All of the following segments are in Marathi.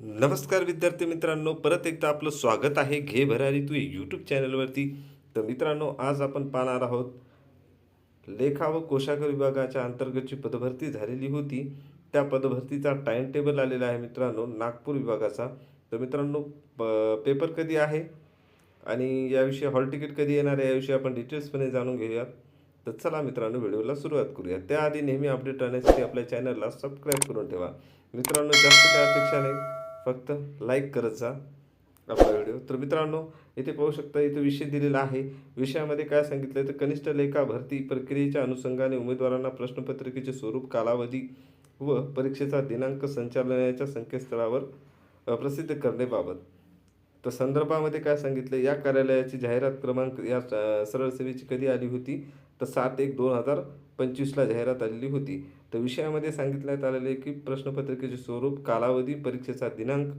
नमस्कार विद्यार्थी मित्रांनो परत एकदा आपलं स्वागत आहे घे भरारी तू यूट्यूब चॅनलवरती तर मित्रांनो आज आपण पाहणार आहोत लेखा व कोशागर विभागाच्या अंतर्गतची पदभरती झालेली होती. त्या पदभरतीचा टाइम टेबल आलेला आहे मित्रांनो नागपूर विभागाचा. तर मित्रांनो प पेपर कधी आहे आणि याविषयी हॉल तिकीट कधी येणार आहे याविषयी आपण डिटेल्सपणे जाणून घेऊयात. तर चला मित्रांनो व्हिडिओला सुरुवात करूया त्याआधी नेहमी अपडेट राहण्यासाठी आपल्या चॅनलला सबस्क्राईब करून ठेवा. मित्रांनो जास्त काय अपेक्षा नाही. फक्त लाईक करत जा आपला व्हिडिओ तर मित्रांनो इथे पाहू शकता इथे विषय दिलेला आहे. विषयामध्ये काय सांगितलं आहे तर कनिष्ठ लेखा भरती प्रक्रियेच्या अनुषंगाने उमेदवारांना प्रश्नपत्रिकेचे स्वरूप कालावधी व परीक्षेचा दिनांक संचालनाच्या संकेतस्थळावर प्रसिद्ध करण्याबाबत. तर संदर्भामध्ये काय सांगितलं या कार्यालयाची जाहिरात क्रमांक या सरळ सेवेची कधी आली होती? तर सात एक दोन हजार पंचवीसला जाहिरात आलेली होती. तर विषयामध्ये सांगितण्यात आलेले की प्रश्नपत्रिकेचे स्वरूप कालावधी परीक्षेचा दिनांक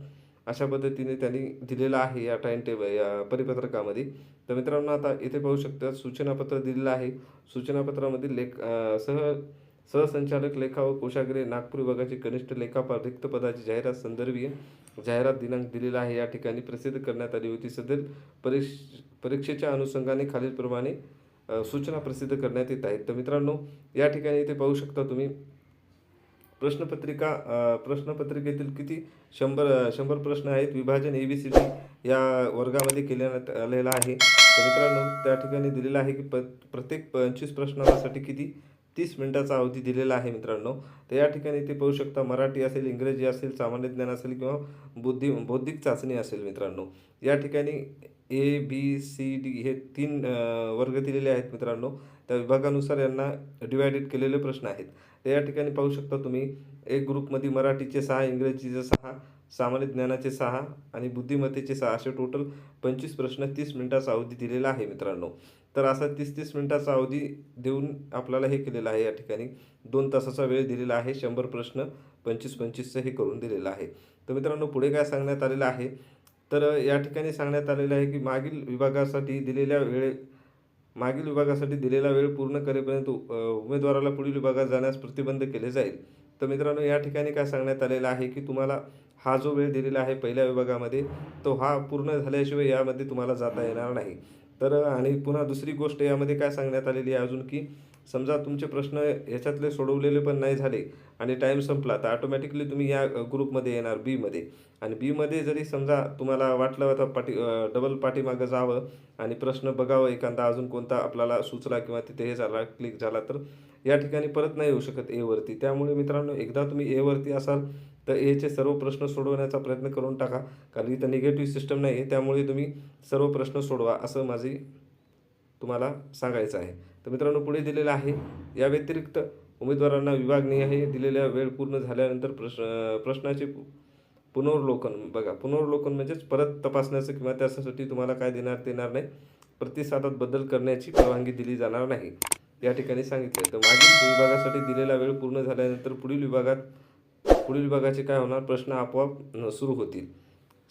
अशा पद्धतीने त्यांनी दिलेला आहे या टाइम टेबल या परिपत्रकामध्ये. तर मित्रांनो आता इथे पाहू शकता सूचनापत्र दिलेलं आहे. सूचनापत्रामध्ये लेख सह सहसंचालक लेखा व कोशागरे नागपूर विभागाचे कनिष्ठ लेखापाल रिक्त पदाची जाहिरात संदर्भीय जाहिरात दिनांक दिलेला आहे. या ठिकाणी प्रसिद्ध करण्यात आली होती. सदर परीक्ष परीक्षेच्या अनुषंगाने खालीलप्रमाणे सूचना प्रसिद्ध करण्यात येत आहेत. तर मित्रांनो या ठिकाणी इथे पाहू शकता तुम्ही प्रश्नपत्रिका प्रश्नपत्रिकेतील किती शंभर शंभर प्रश्न आहेत. विभाजन ए बी सी डी या वर्गामध्ये केल्यात आलेला आहे. तर मित्रांनो त्या ठिकाणी दिलेलं आहे की प प्रत्येक पंचवीस प्रश्नासाठी किती? तीस मिनिटाचा अवधी दिलेला आहे मित्रांनो. तर या ठिकाणी ते पाहू शकता मराठी असेल इंग्रजी असेल सामान्य ज्ञान असेल किंवा बुद्धी बौद्धिक चाचणी असेल मित्रांनो. या ठिकाणी ए बी सी डी हे तीन वर्ग दिलेले आहेत मित्रांनो. त्या विभागानुसार यांना डिवायडेड केलेले प्रश्न आहेत. तर या ठिकाणी पाहू शकता तुम्ही एक ग्रुपमध्ये मराठीचे सहा इंग्रजीचे सहा सामान्य ज्ञानाचे सहा आणि बुद्धिमत्तेचे सहा असे टोटल पंचवीस प्रश्न तीस मिनिटाचा अवधी दिलेला आहे मित्रांनो. तर असा तीस तीस मिनिटाचा अवधी देऊन आपल्याला हे केलेलं आहे या ठिकाणी. दोन तासाचा वेळ दिलेला आहे. शंभर प्रश्न पंचवीस पंचवीसचं हे करून दिलेलं आहे. तर मित्रांनो पुढे काय सांगण्यात आलेलं आहे? तर या ठिकाणी सांगण्यात आलेलं आहे की मागील विभागासाठी दिलेल्या वेळे मागील विभागासाठी दिलेला वेळ पूर्ण करेपर्यंत उमेदवाराला पुढील विभागात जाण्यास प्रतिबंध केले जाईल. तर मित्रांनो या ठिकाणी काय सांगण्यात आलेलं आहे की तुम्हाला हा जो वेळ दिलेला आहे पहिल्या विभागामध्ये तो हा पूर्ण झाल्याशिवाय यामध्ये तुम्हाला जाता येणार नाही. तर आणि पुन्हा दुसरी गोष्ट यामध्ये काय सांगण्यात आलेली आहे अजून की समजा तुमचे प्रश्न याच्यातले सोडवलेले पण नाही झाले आणि टाईम संपला तर ऑटोमॅटिकली तुम्ही या ग्रुपमध्ये येणार बीमध्ये आणि बीमध्ये जरी समजा तुम्हाला वाटलं तर पाठी डबल पाठीमागं जावं आणि प्रश्न बघावं एखादा अजून कोणता आपल्याला सुचला किंवा तिथे हे झाला क्लिक झाला तर या ठिकाणी परत नाही येऊ शकत एवरती त्यामुळे मित्रांनो एकदा तुम्ही एवरती असाल तर एचे सर्व प्रश्न सोडवण्याचा प्रयत्न करून टाका. कारण इथं निगेटिव्ह सिस्टम नाही आहे त्यामुळे तुम्ही सर्व प्रश्न सोडवा असं माझी तुम्हाला सांगायचं आहे. तर मित्रांनो पुढे दिलेलं आहे. या व्यतिरिक्त उमेदवारांना विभागनीय आहे. दिलेल्या वेळ पूर्ण झाल्यानंतर प्रश्न प्रश्नाचे पुनर्वलोकन बघा. पुनर्वलोकन म्हणजेच परत तपासण्याचं किंवा त्यासाठी तुम्हाला काय देणार देणार नाही. प्रतिसादात बदल करण्याची परवानगी दिली जाणार नाही. या ठिकाणी सांगितले. तर मागील विभागासाठी दिलेला वेळ पूर्ण झाल्यानंतर पुढील विभागात पुढील विभागाचे काय होणार? प्रश्न आपोआप सुरू होतील.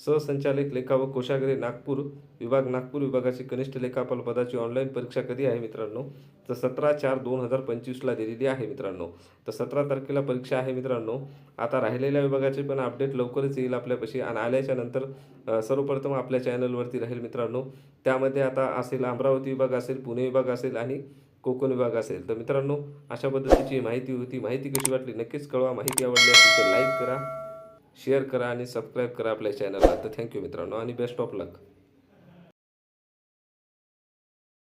सहसंचालक लेखा व कोशागरे नागपूर विभाग नागपूर विभागाची कनिष्ठ लेखापाल पदाची ऑनलाईन परीक्षा कधी आहे मित्रांनो? तर सतरा चार दोन हजार पंचवीसला दिलेली आहे मित्रांनो. तर सतरा तारखेला परीक्षा आहे मित्रांनो. आता राहिलेल्या विभागाचे पण अपडेट लवकरच येईल आपल्यापाशी आणि आल्याच्यानंतर सर्वप्रथम आपल्या चॅनलवरती राहील मित्रांनो. त्यामध्ये आता असेल अमरावती विभाग असेल पुणे विभाग असेल आणि कोकण विभाग असेल. तर मित्रांनो अशा पद्धतीची माहिती होती. माहिती कशी वाटली? नक्कीच कळवा. माहिती आवडली असेल तर लाईक करा. शेअर करा आणि सबस्क्राईब करा आपल्या चॅनलला. तर थँक्यू मित्रांनो आणि बेस्ट ऑफ लक.